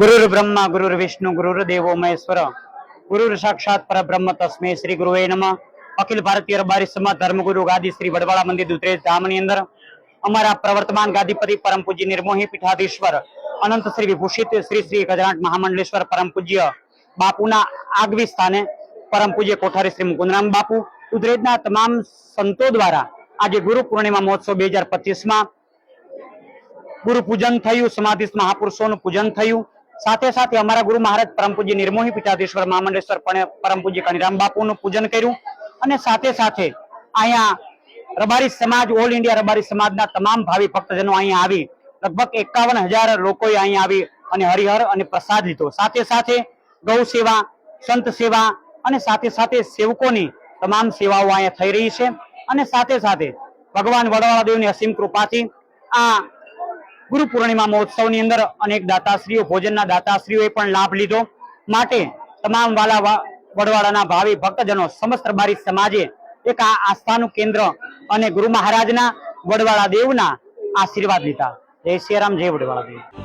ગુરુર બ્રહ્મા ગુરુર વિષ્ણુ ગુરુર દેવો મહેશ્વર ગુરુર સાક્ષાત પરબ્રહ્મ તસ્મે શ્રી નમઃ અખિલ ભારતીય રબારી સમાજ ધર્મગુરુ ગાદી શ્રી વડવાળા મંદિર દુધરેજ ધામની અંદર અમારા પ્રવર્તમાન ગાદીપતિ પરમ પૂજ્ય નિર્મોહી પીઠાધીશ્વર, અનંત શ્રી વિભૂષિત શ્રી શ્રી ગજરાટ મહામંડલેશ્વર પરમ પૂજ્ય બાપુના આગવી સ્થાને પરમ પૂજ્ય કોઠારી શ્રી મુકુંદરામ બાપુ દુધરેજના તમામ સંતો દ્વારા આજે ગુરુ પૂર્ણિમા મહોત્સવ બે હજાર પચીસમાં ગુરુ પૂજન થયું, સમાધિસ્થ મહાપુરુષોનું પૂજન થયું સાથે સાથે અમારા ગુરુ મહારાજ પરમ પૂજ્ય નિર્મોહી પીઠાધીશ્વર મહામંડેશ્વર પરમ પૂજ્ય કનિરામ બાપુનું પૂજન કર્યું. અને સાથે સાથે અહીંયા રબારી સમાજ, ઓલ ઇન્ડિયા રબારી સમાજના તમામ ભાવિ ભક્તજનો અહીંયા આવી લગભગ એકાવન હજાર લોકોએ અહીંયા આવી અને હરિહર અને પ્રસાદ લીધો. સાથે સાથે ગૌ સેવા, સંત સેવા અને સાથે સાથે સેવકોની તમામ સેવાઓ અહીંયા થઈ રહી છે. અને સાથે સાથે ભગવાન વડવાળા દેવની અસીમ કૃપાથી આ ગુરુ પૂર્ણિમા મહોત્સવની અંદર અનેક દાતાશ્રીઓ, ભોજનના દાતાશ્રીઓએ પણ લાભ લીધો. માટે તમામ વાલા વડવાળાના ભાવિ ભક્તજનો, સમસ્ત બારી સમાજે એક આ આસ્થાનું કેન્દ્ર અને ગુરુ મહારાજના, વડવાળા દેવના આશીર્વાદ લીધા. જય શ્રી રામ, જય વડવાળા દેવ.